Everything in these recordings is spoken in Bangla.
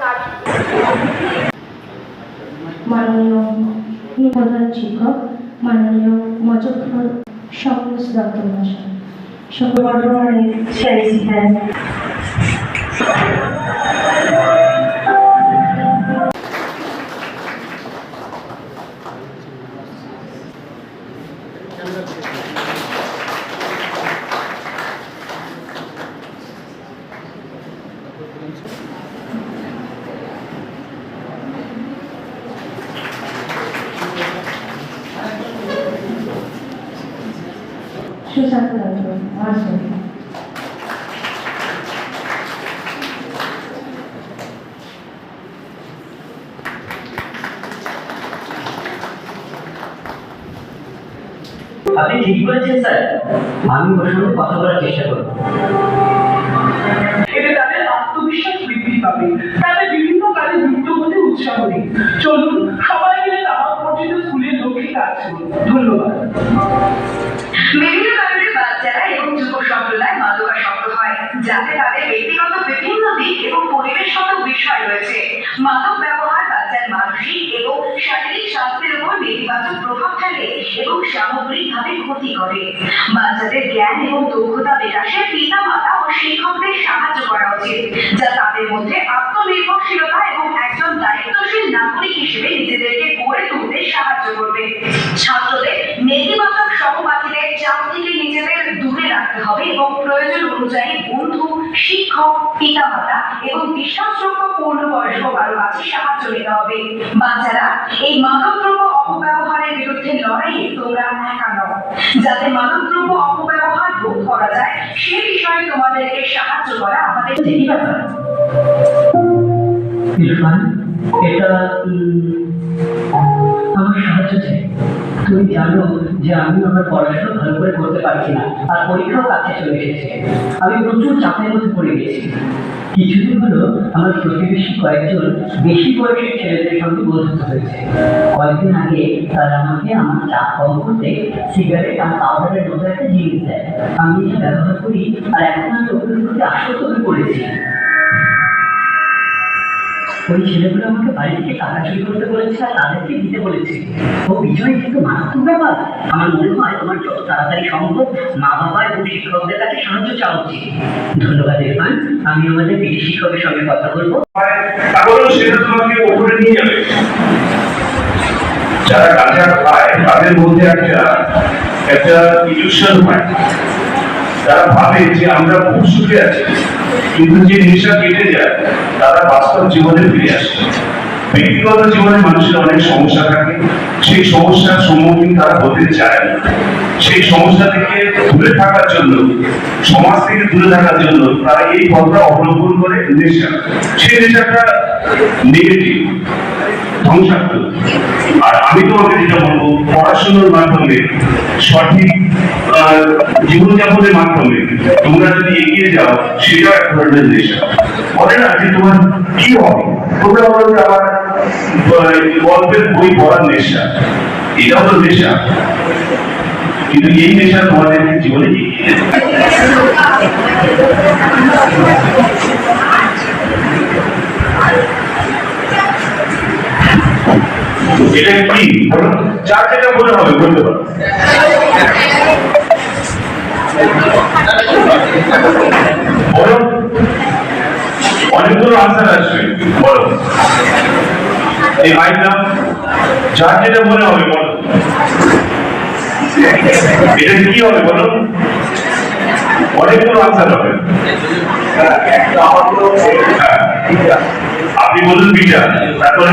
নারী মাননীয় প্রধান শিক্ষক মাননীয় মজফর সকল দত্ত মহাশয় সকল বর্তমানে দত্ত মহাশয় আপনি ঠিক বলেছেন, স্যার। আমি ওর সঙ্গে কথা বলার চেষ্টা করব। এতে তাদের আত্মবিশ্বাস বৃদ্ধি পাবে। তাদের বিভিন্ন কাজে যুক্ত হতে উৎসাহ দিন চলুন, সবাই মিলে তামাক বর্জিত স্কুলের লক্ষ্যে কাজ করুন। ধন্যবাদ। যাতে তাদের ব্যক্তিগত বিভিন্ন দিক এবং পরিবেশগত বিষয় রয়েছে। মাদক ব্যবহার, বাচ্চার মানসিক এবং শারীরিক স্বাস্থ্যের উপর নেতিবাচক প্রভাব ফেলে এবং সামগ্রিকভাবে ক্ষতি করে। বাচ্চাদের জ্ঞান এবং দক্ষতা বিকাশে পিতা মাতা ও শিক্ষকদের সাহায্য করা উচিত, যা তাদের মধ্যে আত্মনির্ভরশীলতা এবং একজন দায়িত্বশীল নাগরিক হিসেবে নিজেদেরকে গড়ে তুলতে সাহায্য করবে। ছাত্রদের নেতিবাচক সহপাঠীদের চাপ থেকে নিজেদের দূরে রাখতে হবে এবং প্রয়োজন অনুযায়ী বন্ধু, শিক্ষক, পিতামাতা এবং বিশ্বাসযোগ্য পূর্ণবয়স্ক কারও কাছে সাহায্য নিতে হবে। বাচ্চারা, এই মাদকদ্রব্য অপব্যবহারের বিরুদ্ধে লড়াইয়ে তোমরা একা নও যাতে মাদকদ্রব্য অপব্যবহার রোধ করা যায়, সে বিষয়ে তোমাদেরকে সাহায্য করা আমাদের ইরফান, এটা আমার সাহায্য চাই। তুমি জানো যে আমি আমার পড়াশোনা ভালো করে করতে পারছি না আর পরীক্ষাও কাছে চলে এসেছে। আমি প্রচুর চাপের মধ্যে পড়ে গেছি। কিছুদিন হলো আমার প্রতিবেশী কয়েকজন বেশি বয়সী ছেলেদের সঙ্গে বন্ধুত্ব হয়েছে। কয়েকদিন আগে তারা আমাকে আমার চাপ কম করতে সিগারেট আর পাউডারের মতো একটা জিনিস দেয়। আমি এটা ব্যবহার করি, আর এখন আমি ওগুলোর প্রতি আসক্ত পড়েছি। ওই ছেলেগুলো আমাকে বাড়ি থেকে টাকা চুরি করতে বলেছে আর তাদেরকে দিতে বলেছে। ও বিজয় কিন্তু মারাত্মক ব্যাপার। আমার মনে হয় তোমার যত তাড়াতাড়ি সম্ভব মা বাবা এবং শিক্ষকদের কাছে সাহায্য চাওয়া উচিত। ধন্যবাদ, ইরফান। আমি আমাদের পিটি শিক্ষকের সঙ্গে কথা বলব। তাহলেও সেটা তোমাকে ওপরে নিয়ে যাবে। যারা গাঁজা খায়, তাদের মধ্যে একটা একটা ইলিউশন হয়। তারা ভাবে যে আমরা খুব সুখে আছি, কিন্তু যে নেশা কেটে যায়, তারা বাস্তব জীবনে ফিরে আসে। ব্যক্তিগত জীবনে মানুষের অনেক সমস্যা থাকে, সেই সমস্যার সম্মুখীন তারা হতে চায় সেই সমস্যা থেকে দূরে থাকার জন্য, সমাজ থেকে দূরে থাকার জন্য তারা এই পথটা অবলম্বন করে নেশা। সেই নেশাটা নেগেটিভ ধ্বংসাত্মক। আর আমি তোমাকে যেটা বলব পড়াশোনার মাধ্যমে, সঠিক জীবনযাপনের মাধ্যমে তোমরা যদি এগিয়ে যাও সেটা এক ধরনের নেশা। বলে না যে তোমার কি হবে? তোমরা বলো আমার গল্পের বই পড়ার নেশা। এটা হলো নেশা। কিন্তু এই নেশা তোমাদের জীবনে এগিয়ে এটা কি? যার যেটা মনে হবে বলতে পারো। অনেকগুলো আনসার আসবে বলো। এই মাইক নাম যেটা মনে হবে বলো। এটা কি হবে বলো? অনেকগুলো আনসার হবে। হ্যাঁ, আপনি বলুন বিটা তারপরে?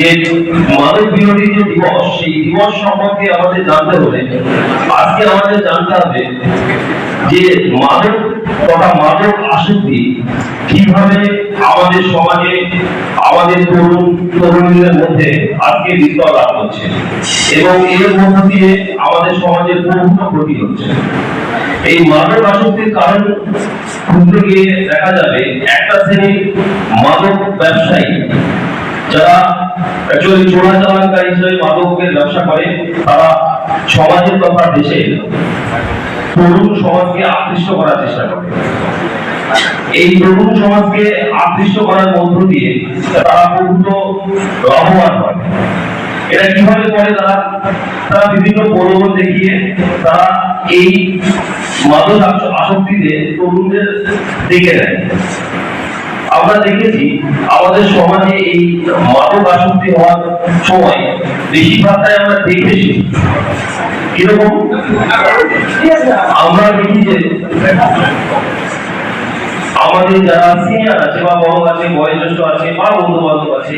যে মাদক বিরোধী যে দিবস, সেই দিবস সম্পর্কে আমাদের জানতে হলে, আজকে আমাদের জানতে হবে যে মাদক তথা মাদক আসক্তি কীভাবে আমাদের সমাজে, আমাদের তরুণ, তরুণীদের মধ্যে আজকে বিস্তার লাভ করছে এবং এর মধ্য দিয়ে আমাদের সমাজের বহু ক্ষতি হচ্ছে। এই মাদক আসক্তির কারণ খুঁজতে গিয়ে দেখা যাবে, একটা শ্রেণির মাদক ব্যবসায়ী যারা অ্যাকচুয়ালি চোরাচালানকারী হিসেবে মাদকের ব্যবসা করে, তারা সমাজের তথা দেশের তরুণ সমাজকে আকৃষ্ট করার চেষ্টা করে। এই তরুণ সমাজকে আকৃষ্ট করার মধ্য দিয়ে তারা বহুত লাভবান হয়। এটা কীভাবে করে তারা? তারা বিভিন্ন প্রলোভন দেখিয়ে তারা এই মাদক আসক্তিতে তরুণদের দেখে নেয়। আমরা দেখেছি আমাদের সমাজে এই মাদক আসক্তি হওয়ার সময় বেশিরভাগটাই আমরা দেখেছি কীরকম? আমরা দেখি যে আমাদের যারা সিনিয়র আছে বা বড় আছে, বয়োজ্যেষ্ঠ আছে বা বন্ধু বান্ধব আছে